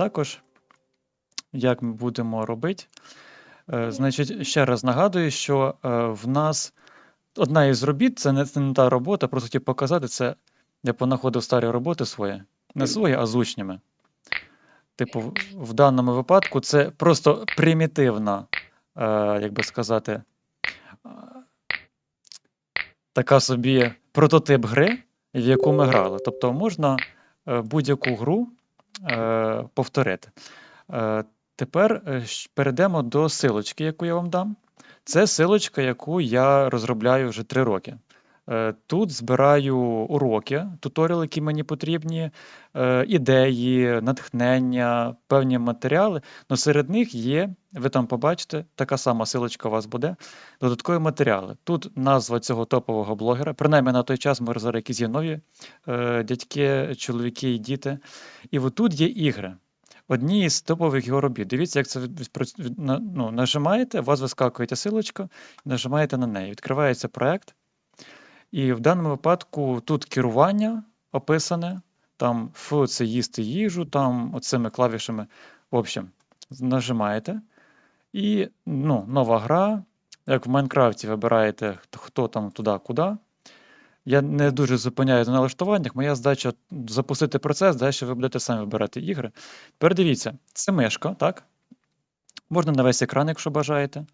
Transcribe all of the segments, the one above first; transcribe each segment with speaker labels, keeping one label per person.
Speaker 1: також, як ми будемо робити. Е, Значить, ще раз нагадую, що е, в нас одна із робіт це не, це не та робота, просто хотів показати це. Я понаходив старі роботи свої, не свої, а з учнями. Типу, в- даному випадку це просто примітивна, е, як би сказати, е, така собі прототип гри, в яку ми грали. Тобто можна будь-яку гру е, повторити. Е, Тепер е, перейдемо до силочки, яку я вам дам. Це силочка, яку я розробляю вже три роки. Е, Тут збираю уроки, туторіали, які мені потрібні, е, ідеї, натхнення, певні матеріали. Но серед них є, ви там побачите, така сама силочка у вас буде, додаткові матеріали. Тут назва цього топового блогера, принаймні на той час, може зараз якісь є нові е, дядьки, чоловіки і діти. І отут є ігри. Одні із топових його робіт. Дивіться, як це ну, нажимаєте, у вас вискакує силочка, нажимаєте на неї. Відкривається проект. І в даному випадку тут керування описане, там F це їсти їжу, там оцими клавішами. В общем, нажимаєте. І ну, нова гра. Як в Майнкрафті вибираєте, хто- там туди, куди. Я не дуже зупиняю на налаштуваннях. Моя задача запустити процес, далі ви будете самі вибирати ігри. Тепер дивіться, це мишка, так? Можна на весь екран, якщо бажаєте.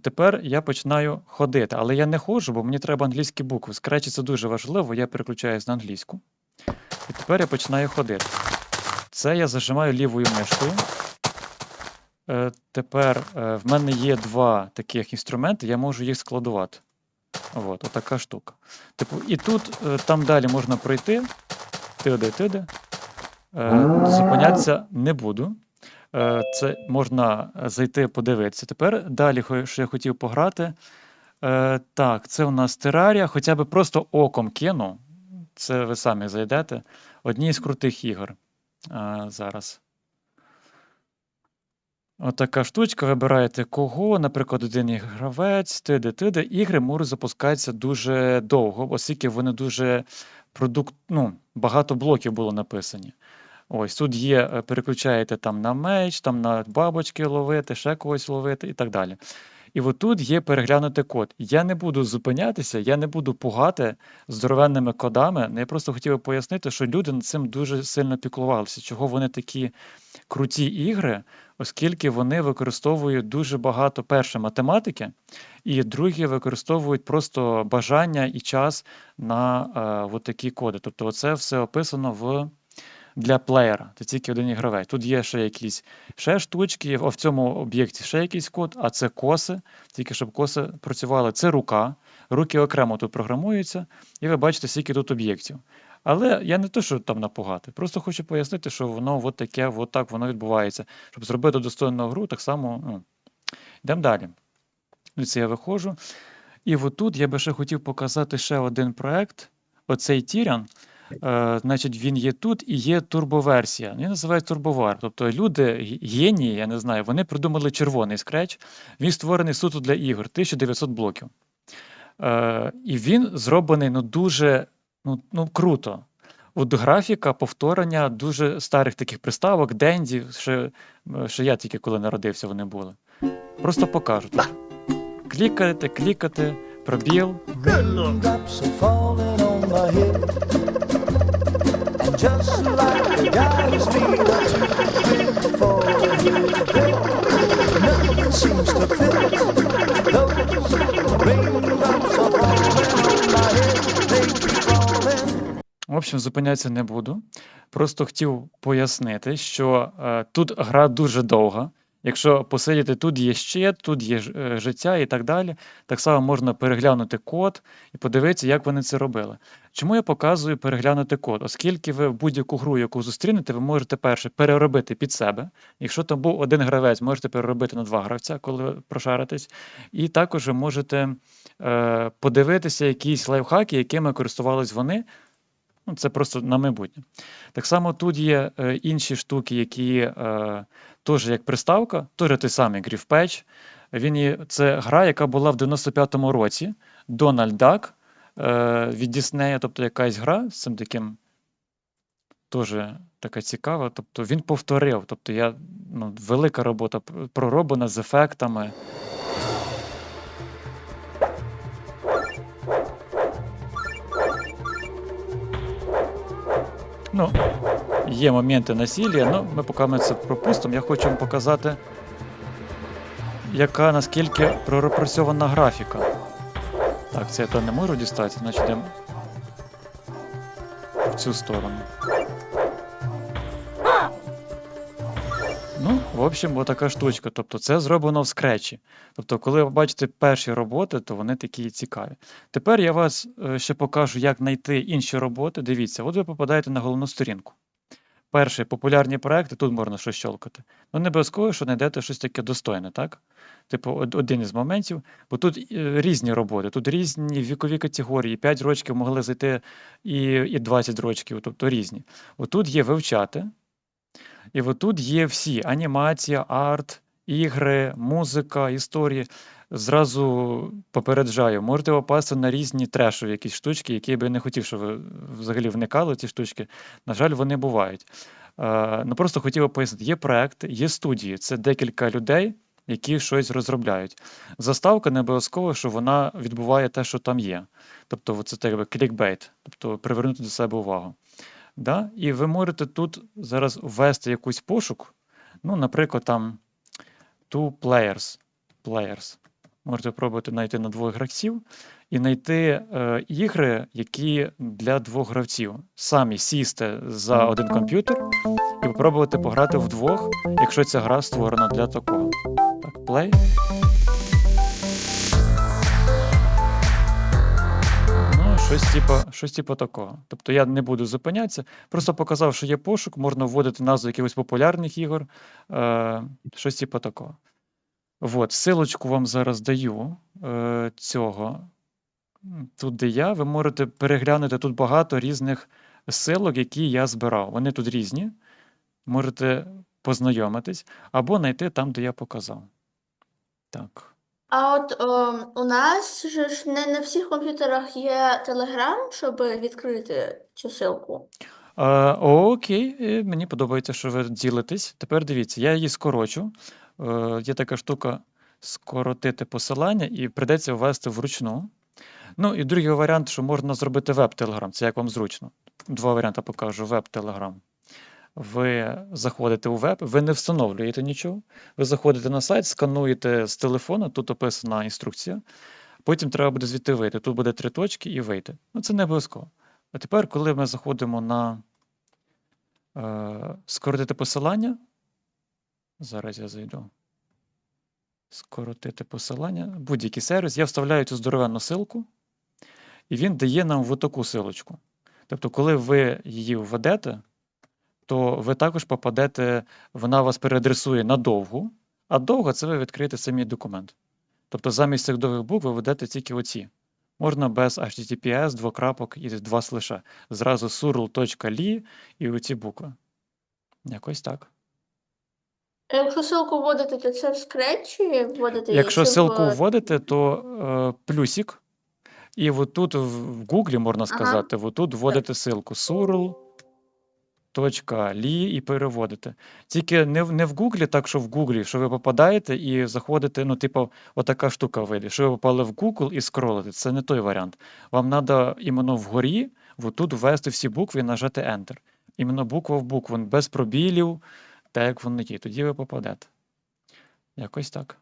Speaker 1: Тепер я починаю ходити, але я не ходжу, бо мені треба англійські букви. Scratch це дуже важливо, я переключаюсь на англійську. І тепер я починаю ходити. Це я зажимаю лівою мишкою. Е, тепер е, в мене є два таких інструменти, я можу їх складувати. От, отака штука. Типу, і тут, е, там далі можна пройти. Тиде, тиде. Е, зупинятися не буду. Е, Це можна зайти подивитися. Тепер далі, що я хотів пограти. Е, Так, це у нас терарія. Хоча б просто оком кину. Це ви самі зайдете. Одні з крутих ігор. Е, Зараз. Отака штучка. Вибираєте кого, наприклад, один гравець, тиде, тиде. Ігри можуть запускатися дуже довго, оскільки вони дуже продукт, ну, багато блоків було написані. Ось тут є, е, переключаєте там на меч, там на бабочки ловити, ще когось ловити і так далі. І отут є переглянути код. Я не буду зупинятися, я не буду пугати здоровенними кодами. Ну, Я просто хотів пояснити, що люди над цим дуже сильно піклувалися, чого вони такі круті ігри, оскільки вони використовують дуже багато перше математики, і другі використовують просто бажання і час на е, от такі коди. Тобто, це все описано в для плеєра. Це тільки один ігровець. Тут є ще якісь ще штучки, в цьому об'єкті ще якийсь код, а це коси, тільки щоб коси працювали. Це рука. Руки окремо тут програмуються, і ви бачите, скільки тут об'єктів. Але я не то, що там напугати, просто хочу пояснити, що воно от таке, от так воно відбувається. Щоб зробити достойну гру, так само. Ну, йдемо далі. Дивіться, я виходжу. І отут я би ще хотів показати ще один проект. Оцей Тірян. Е, значить, він є тут і є турбоверсія. Він називається турбовар. Тобто люди, ге- генії, я не знаю, вони придумали червоний скреч. Він створений суто для ігор, 1900 блоків. Е, і він зроблений ну, дуже ну, ну, круто. От графіка повторення дуже старих таких приставок, Денді, ще, е, ще я тільки коли народився, вони були. Просто покажу. Тут. Клікаєте, клікати, пробіл.
Speaker 2: Raindrops just like the guy's we got to big for the bed. Nothing seems to fit. Those raindrops are falling on my head. They keep falling.
Speaker 1: В общем, зупинятися не буду. Просто хотів пояснити, що е, тут гра дуже довга. Якщо посидіти, тут є щит, тут є е, життя і так далі. Так само можна переглянути код і подивитися, як вони це робили. Чому я показую переглянути код? Оскільки ви будь-яку гру, яку зустрінете, ви можете перше переробити під себе. Якщо там був один гравець, можете переробити на два гравця, коли прошаритесь. І також можете е, подивитися якісь лайфхаки, якими користувались вони. Ну, це просто на майбутнє. Так само тут є е, інші штуки, які е, теж як приставка, теж той самий GriffPatch. Він є, це гра, яка була в 95-му році. Donald Duck е, від Disney, тобто якась гра з цим таким теж така цікава. Тобто він повторив. Тобто я, ну, велика робота пророблена з ефектами. Ну, є моменти насилля, але ми поки ми це пропустимо. Я хочу вам показати, яка наскільки пропрацьована графіка. Так, це я то не можу дістати, значить йдемо в цю сторону. В общем, отака штучка. Тобто це зроблено в скретчі. Тобто, коли ви бачите перші роботи, то вони такі цікаві. Тепер я вас е, ще покажу, як знайти інші роботи. Дивіться, от ви попадаєте на головну сторінку. Перший популярні проекти, тут можна щось щолкати. Ну, не обов'язково, що знайдете щось таке достойне, так? Типу, один із моментів, бо тут е, різні роботи, тут різні вікові категорії. 5 років могли зайти і, і 20 років, тобто різні. Отут є вивчати, і отут є всі: анімація, арт, ігри, музика, історії. Зразу попереджаю, можете попасти на різні трешові якісь штучки, які я би не хотів, щоб ви взагалі вникали ці штучки. На жаль, вони бувають. Е, ну просто хотів би пояснити, є проекти, є студії, це декілька людей, які щось розробляють. Заставка не обов'язково, що вона відбуває те, що там є. Тобто, це так якби клікбейт, тобто привернути до себе увагу. Да? І ви можете тут зараз ввести якийсь пошук, ну, наприклад, там two players. players. Можете пробувати знайти на двох гравців і знайти е, ігри, які для двох гравців. Самі сісти за один комп'ютер і попробувати пограти вдвох, якщо ця гра створена для такого. Так, play. Щось типу, щось типу такого. Тобто я не буду зупинятися, просто показав, що є пошук, можна вводити назву якихось популярних ігор, е, щось типу такого. От, силочку вам зараз даю е, цього. Тут, де я, ви можете переглянути тут багато різних силок, які я збирав. Вони тут різні. Можете познайомитись або знайти там, де я показав. Так.
Speaker 3: А от ем, у нас же ж не на всіх комп'ютерах є Telegram, щоб відкрити цю ссылку.
Speaker 1: Е, окей, е, мені подобається, що ви ділитесь. Тепер дивіться, я її скорочу. Е, є така штука скоротити посилання, і прийдеться ввести вручну. Ну і другий варіант, що можна зробити веб-телеграм, це як вам зручно. Два варіанти покажу: веб-телеграм. Ви заходите у веб, ви не встановлюєте нічого. Ви заходите на сайт, скануєте з телефона, тут описана інструкція. Потім треба буде звідти вийти. Тут буде три точки і вийти. Ну, це не обов'язково. А тепер, коли ми заходимо на е, скоротити посилання, зараз я зайду. Скоротити посилання, будь-який сервіс, я вставляю цю здоровенну силку, і він дає нам в таку силочку. Тобто, коли ви її введете, то ви також попадете, вона вас переадресує на довгу, а довга це ви відкриєте самі документ. Тобто замість цих довгих букв ви ведете тільки оці. Можна без HTTPS, двокрапок і два слиша. Зразу surl.li і оці букви. Якось так.
Speaker 3: А Якщо ссылку вводити, то це в скретчі вводити
Speaker 1: Якщо
Speaker 3: чи
Speaker 1: ссылку вводите, то е, плюсик. І отут в Гуглі, можна
Speaker 3: Ага.
Speaker 1: сказати, отут вводите ссылку surl.li і переводите. Тільки не, в- не в Гуглі, так що в Гуглі, що ви попадаєте і заходите, ну, типу, отака штука вийде. Що ви попали в Google і скролите. Це не той варіант. Вам треба іменно вгорі, отут ввести всі букви і нажати Enter. Іменно буква в букву, без пробілів, так як вони є. Тоді ви попадете. Якось так.